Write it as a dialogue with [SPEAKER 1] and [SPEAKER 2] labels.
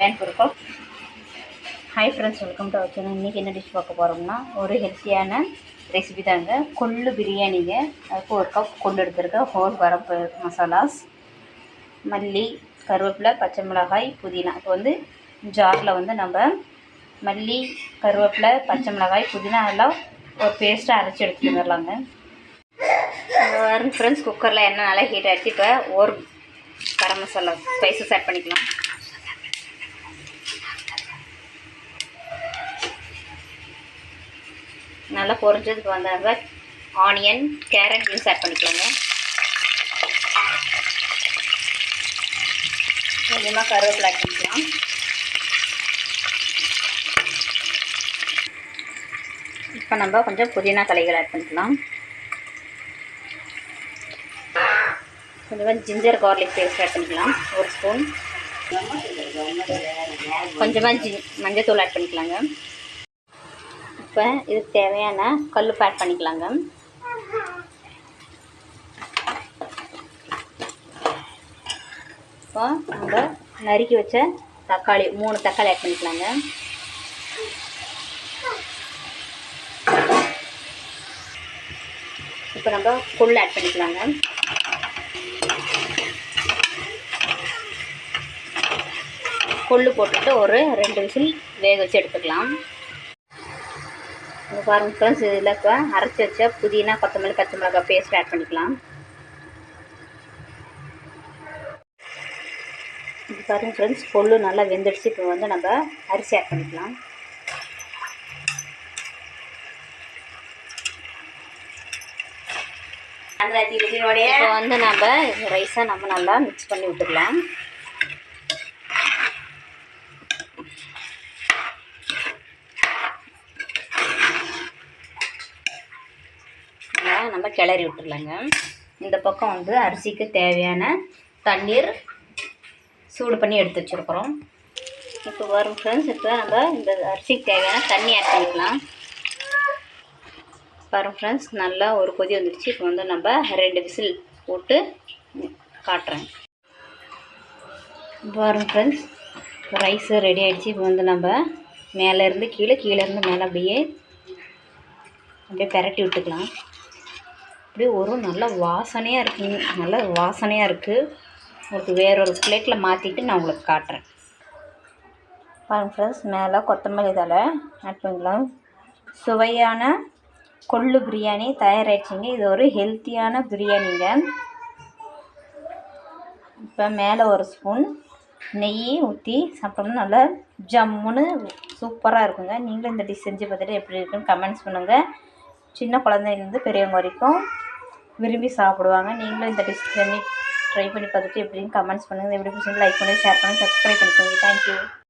[SPEAKER 1] Van கொடுக்கும் hi friends welcome to our channel இன்றைக்கி என்ன டிஷ் பார்க்க போகிறோம்னா ஒரு ஹெல்த்தியான ரெசிபி தாங்க. கொள்ளு பிரியாணிங்க. அதுக்கு ஒரு கப் கொள்ளு எடுத்துருக்கேன். ஹோல் வரப்பு மசாலாஸ் மல்லி கருவேப்பிலை பச்சை மிளகாய் புதினா. இப்போ வந்து ஜாரில் வந்து நம்ம மல்லி கருவேப்பிலை பச்சை மிளகாய் புதினா எல்லாம் ஒரு பேஸ்ட்டாக அரைச்சி எடுத்துகிட்டு வந்துடலாங்க ஃப்ரெண்ட்ஸ் குக்கரில் என்ன நல்லா ஹீட் ஆகிடுச்சு இப்போ ஒரு கரம் மசாலா ஸ்பைசஸ் ஆட் பண்ணிக்கலாம். நல்லா பொரிஞ்சதுக்கு வந்தாங்க ஆனியன் கேரட் பீன்ஸ் ஆட் பண்ணிக்கலாங்க கொஞ்சமாக கருவேப்பிலை ஆட் பண்ணிக்கலாம். இப்போ நம்ம கொஞ்சம் புதினா தலைகள் ஆட் பண்ணிக்கலாம். கொஞ்சமாக ஜிஞ்சர் கார்லிக் பேஸ்ட் ஆட் பண்ணிக்கலாம். ஒரு ஸ்பூன் கொஞ்சமாக ஜி மஞ்சத்தூள் ஆட் பண்ணிக்கலாங்க. இப்போ இதுக்கு தேவையான கல் ஆட் பண்ணிக்கலாங்க. இப்போ நம்ம நறுக்கி வச்ச தக்காளி மூணு தக்காளி ஆட் பண்ணிக்கலாங்க. இப்போ நம்ம கொள்ளு ஆட் பண்ணிக்கலாங்க. கொள்ளு போட்டுட்டு ஒரு ரெண்டு விசில் வேக வச்சு எடுத்துக்கலாம். இங்கே பாருங்கள் ஃப்ரெண்ட்ஸ் இதில் இப்போ அரைச்சி வச்ச புதினா கொத்தமல்லி பச்சை மிளகாய் பேஸ்ட் ஆட் பண்ணிக்கலாம். இது பாருங்கள் ஃப்ரெண்ட்ஸ் கொள்ளு நல்லா வெந்துடுச்சு. இப்போ வந்து நம்ம அரிசி ஆட் பண்ணிக்கலாம். இப்போ வந்து நம்ம ரைஸை நம்ம நல்லா மிக்ஸ் பண்ணி விட்டுக்கலாம். நம்ம கிளறி விட்டுருலாங்க இந்த பக்கம் வந்து அரிசிக்கு தேவையான தண்ணீர் சூடு பண்ணி எடுத்து வச்சுருக்குறோம். இப்போ வரும் ஃப்ரெண்ட்ஸ் இப்போ நம்ம இந்த அரிசிக்கு தேவையான தண்ணி ஆட் பண்ணிக்கலாம். பாருங்க ஃப்ரெண்ட்ஸ் நல்லா ஒரு கொதி வந்துடுச்சு இப்போ வந்து நம்ம ரெண்டு விசில் போட்டு காட்டுறேன். பாருங்க ஃப்ரெண்ட்ஸ் ரைஸு ரெடி ஆகிடுச்சு இப்போ வந்து நம்ம மேலேருந்து கீழே கீழேருந்து மேலே அப்படியே அப்படியே பெரட்டி விட்டுக்கலாம். அப்படியே ஒரு நல்ல வாசனையாக இருக்குங்க நல்ல வாசனையாக இருக்குது உங்களுக்கு வேறொரு பிளேட்டில் மாற்றிட்டு நான் உங்களுக்கு காட்டுறேன். பாருங்கள் ஃப்ரெண்ட்ஸ் மேலே கொத்தமல்லி தலை ஆட் பண்ணிக்கலாம். சுவையான கொள்ளு பிரியாணி தயாராகிடுச்சிங்க இது ஒரு ஹெல்த்தியான பிரியாணிங்க. இப்போ மேலே ஒரு ஸ்பூன் நெய் ஊற்றி சாப்பிட்டோம்னா நல்லா ஜம்முன்னு சூப்பராக இருக்குங்க. நீங்களும் இந்த டிஷ் செஞ்சு பார்த்துட்டு எப்படி இருக்குன்னு கமெண்ட்ஸ் பண்ணுங்கள் சின்ன குழந்தைலேருந்து பெரியவங்க வரைக்கும். விரும்பி சாப்பிடுவாங்க. நீங்களும் இந்த டிஷ் பண்ணி ட்ரை பண்ணி பார்த்துட்டு எப்படின்னு கமெண்ட்ஸ் பண்ணுங்கள் எப்படி பிடிச்சி லைக் பண்ணி ஷேர் பண்ணி சப்ஸ்கிரைப் பண்ணிக்கோங்க தேங்க்யூ